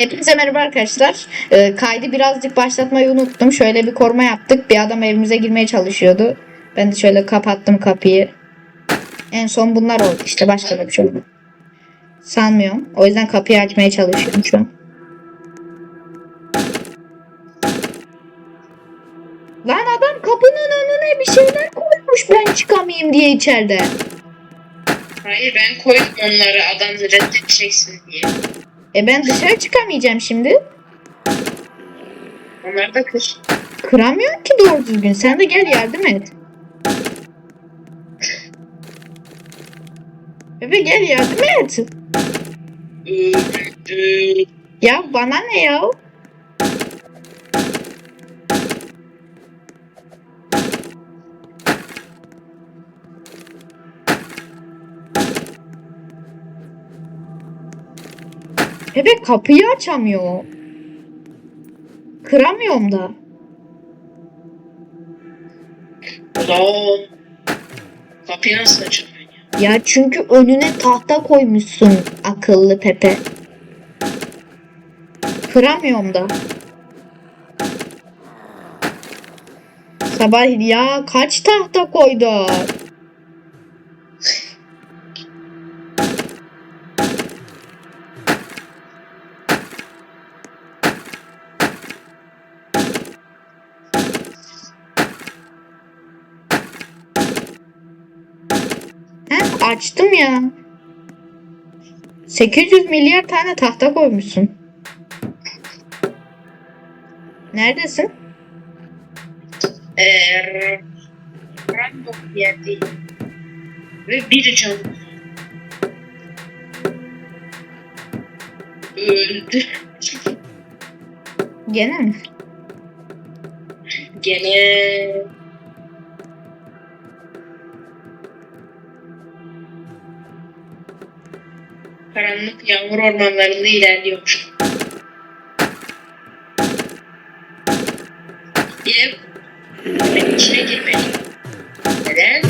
Hepinize merhaba arkadaşlar. Ee, kaydı birazcık başlatmayı unuttum. Şöyle bir koruma yaptık. Bir adam evimize girmeye çalışıyordu. Ben de şöyle kapattım kapıyı. En son bunlar oldu işte. Başka da bir şey olmadı. Sanmıyorum. O yüzden kapıyı açmaya çalışıyorum şu an. Lan adam kapının önüne bir şeyler koymuş ben çıkamayayım diye içeride. Hayır ben koydum onları adam reddedeceksin diye. E ben dışarı çıkamayacağım şimdi. Onları da kır. Kıramıyorum ki doğru düzgün. Sen de gel yardım et. Bebe gel yardım et. Ya bana ne ya? Bebe kapıyı açamıyor. Kıramıyorum da. Ulan. Kapıyı nasıl açılıyor ya? Çünkü önüne tahta koymuşsun akıllı Pepe. Kıramıyorum da. Sabah ya kaç tahta koydu? Ya. 800 milyar tane tahta koymuşsun. Neredesin? Eee random bir yerdeyim. Ve bir can. Öldü. Gene mi? Gene karanlık yağmur ormanlarında ilerliyor. Bir ben içine girmeliyim. Neden?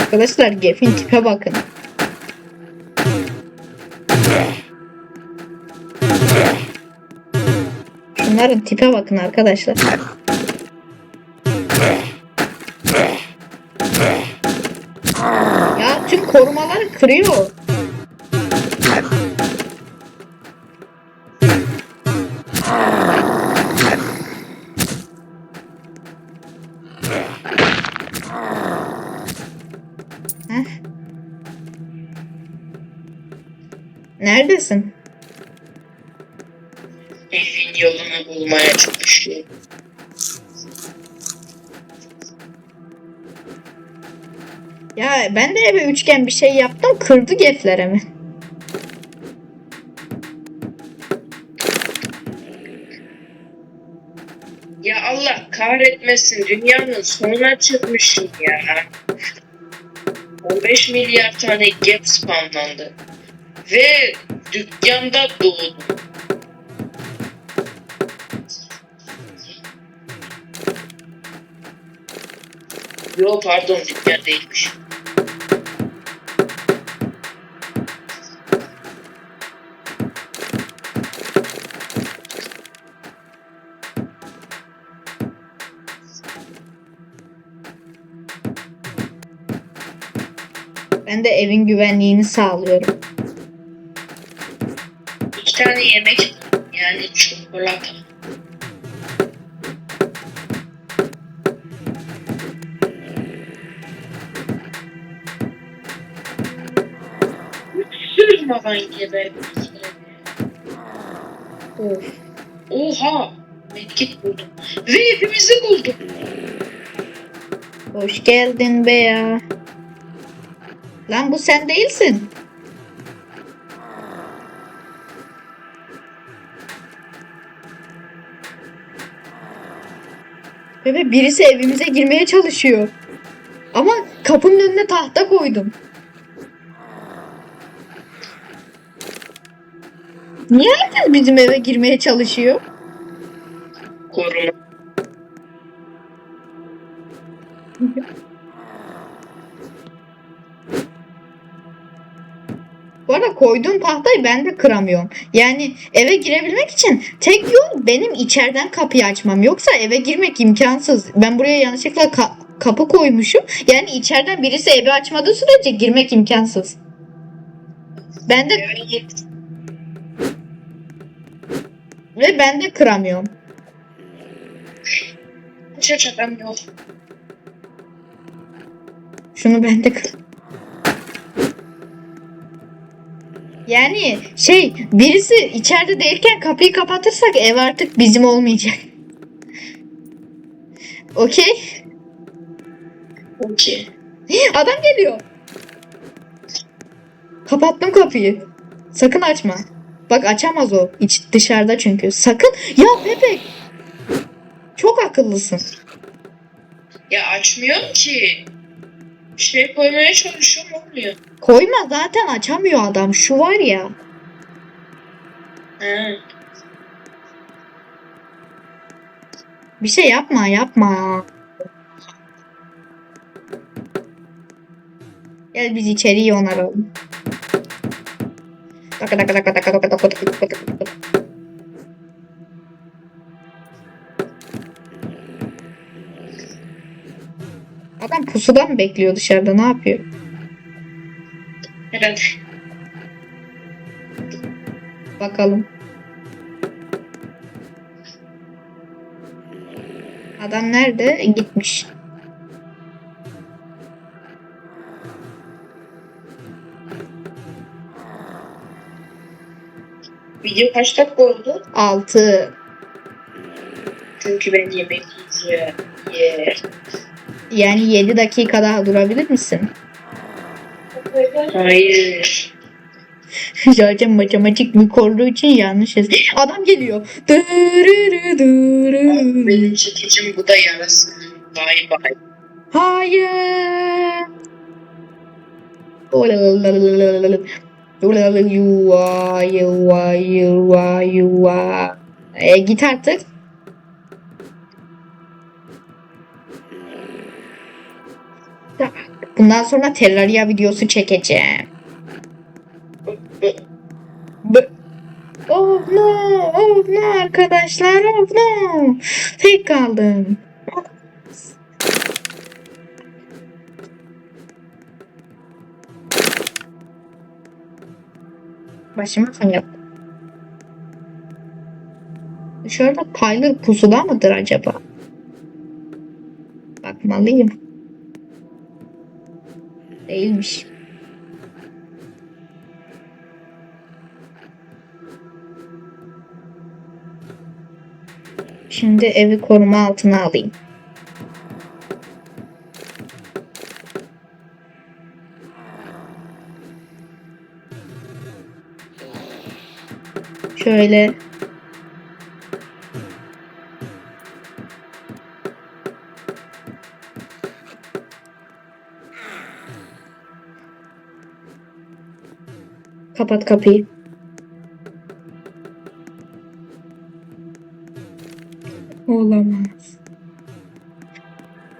Arkadaşlar Gef'in tipe bakın. Şunların tipe bakın arkadaşlar. Korumaları kırıyor. Heh. Neredesin? Evin yolunu bulmaya çalışıyorum. Ya ben de eve üçgen bir şey yaptım kırdı geflere mi? Ya Allah kahretmesin dünyanın sonuna çıkmışım ya. 15 milyar tane gap spawnlandı. Ve dükkanda doğdum. Yo pardon dükkan değilmiş. Ben de evin güvenliğini sağlıyorum. İki tane yemek yani çikolata. Sürmadan geberdim. Of. Oha! Medkit buldum. Ve hepimizi buldum. Hoş geldin be ya. Lan bu sen değilsin. Bebe birisi evimize girmeye çalışıyor. Ama kapının önüne tahta koydum. Niye herkes bizim eve girmeye çalışıyor? Koyduğum tahtayı ben de kıramıyorum. Yani eve girebilmek için tek yol benim içeriden kapıyı açmam. Yoksa eve girmek imkansız. Ben buraya yanlışlıkla ka- kapı koymuşum. Yani içeriden birisi evi açmadığı sürece girmek imkansız. Ben de ve ben de kıramıyorum. Hiç adam yok. Şunu ben de kır. Yani şey birisi içeride değilken kapıyı kapatırsak ev artık bizim olmayacak. Okey. Okey. Adam geliyor. Kapattım kapıyı. Sakın açma. Bak açamaz o. İç, dışarıda çünkü. Sakın. Ya Pepe. Çok akıllısın. Ya açmıyorum ki. Şey koymaya çalışıyorum olmuyor. Koyma zaten açamıyor adam. Şu var ya. Ha. Bir şey yapma yapma. Gel biz içeriği onaralım. Daka daka daka daka daka daka daka daka daka. Adam pusuda mı bekliyor dışarıda ne yapıyor? Herhalde. Bakalım. Adam nerede? Gitmiş. Video kaç dakika oldu? 6. Çünkü ben yemek yiyeceğim. Yeah. Yani 7 dakika daha durabilir misin? Hayır. Zaten matematik mi koruduğu için yanlış yaz- Adam geliyor. Dırırı dırırı. Benim çekicim bu da yarası. Bay bay. Hayır. E, git artık. Bundan sonra Terraria videosu çekeceğim. Oh no, oh no arkadaşlar, oh no. Tek kaldım. Başıma kan yaptı. Dışarıda Tyler pusuda mıdır acaba? Bakmalıyım. Değilmiş. Şimdi evi koruma altına alayım. Şöyle Kapat kapıyı. Olamaz.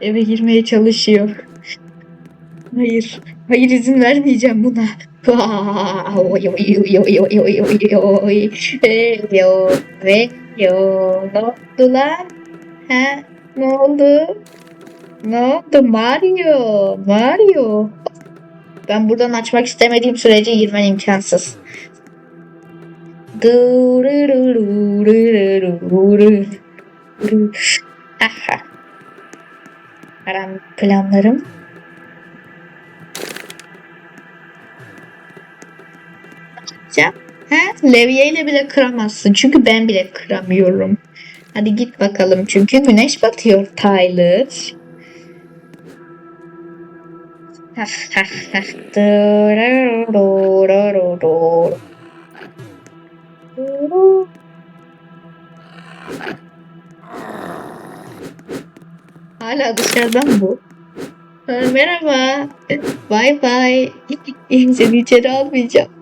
Eve girmeye çalışıyor. Hayır. Hayır izin vermeyeceğim buna. Ve yol oldular. Ha? Ne oldu? Ne oldu Mario? Mario. Ben buradan açmak istemediğim sürece girmen imkansız. Aha. Karan planlarım. Ya, he? Levyeyle bile kıramazsın. Çünkü ben bile kıramıyorum. Hadi git bakalım. Çünkü güneş batıyor Tyler. Hala dışarıdan bu. Ha, Merhaba. Bay bay. Seni içeri almayacağım.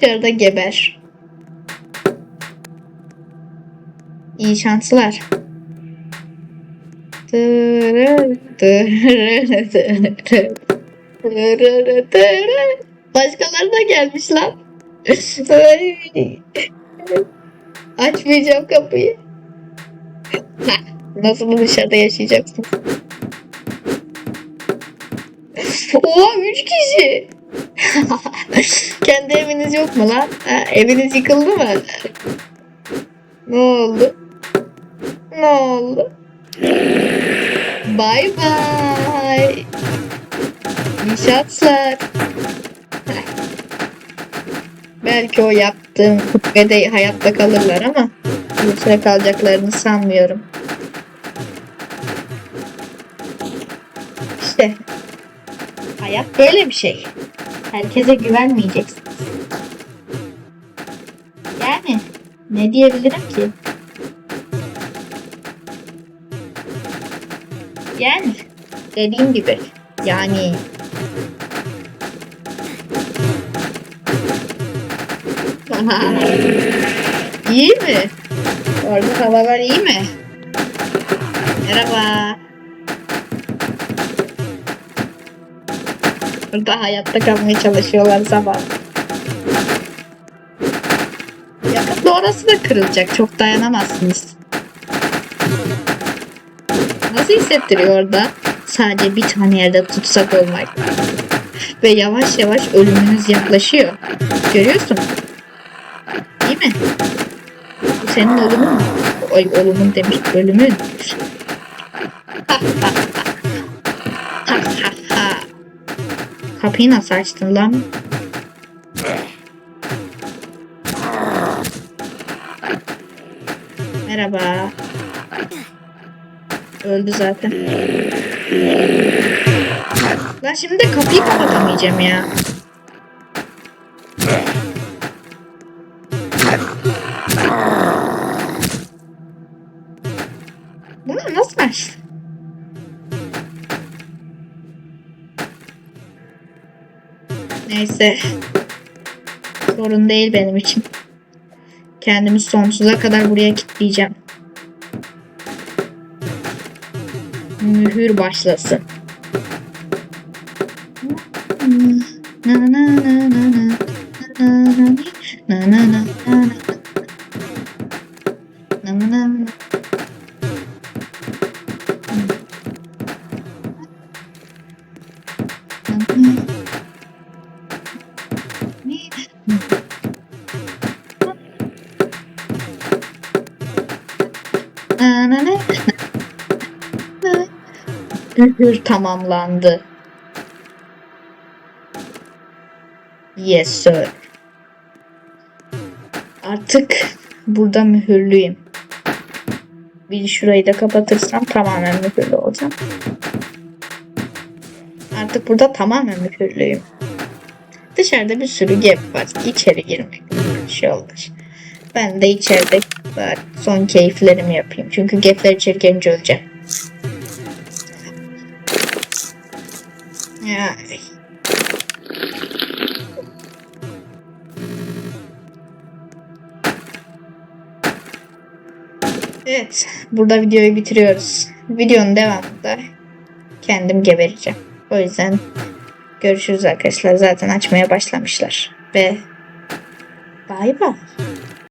Dışarıda geber. İyi şanslar. Başkaları da gelmiş lan. Ay. Açmayacağım kapıyı. Nasıl dışarıda yaşayacaksın? Oha 3 kişi. Kendi eviniz yok mu lan? Ha, eviniz yıkıldı mı? Ne oldu? Ne oldu? Bay bay. Heh. Belki o yaptığım kubbede hayatta kalırlar ama bir süre kalacaklarını sanmıyorum. İşte hayat böyle bir şey. Herkese güvenmeyeceksin. Yani ne diyebilirim ki? Yani dediğim gibi yani iyi mi? Orada havalar iyi mi? Merhaba. Burada hayatta kalmaya çalışıyorlar zaman. Yakında orası da kırılacak. Çok dayanamazsınız. Nasıl hissettiriyor orada? Sadece bir tane yerde tutsak olmak. Ve yavaş yavaş ölümünüz yaklaşıyor. Görüyorsun. Değil mi? Bu senin ölümün mü? Ay ölümün demiş ölümün. Ha. Kapıyı nasıl açtın lan? Merhaba. Öldü zaten. Lan şimdi de kapıyı kapatamayacağım ya. Bunu nasıl açtın? Neyse. Sorun değil benim için. Kendimi sonsuza kadar buraya kilitleyeceğim. Mühür başlasın. Na na na na na na na na na na na Na Mühür tamamlandı. Yes sir. Artık burada mühürlüyüm. Bir şurayı da kapatırsam tamamen mühürlü olacağım. Artık burada tamamen mühürlüyüm. Dışarıda bir sürü gap var. İçeri girmek bir şey olur. Ben de içeride son keyiflerimi yapayım. Çünkü gapler içeri girince öleceğim. Evet, burada videoyu bitiriyoruz. Videonun devamında kendim gebereceğim. O yüzden görüşürüz arkadaşlar. Zaten açmaya başlamışlar. Ve bay bay.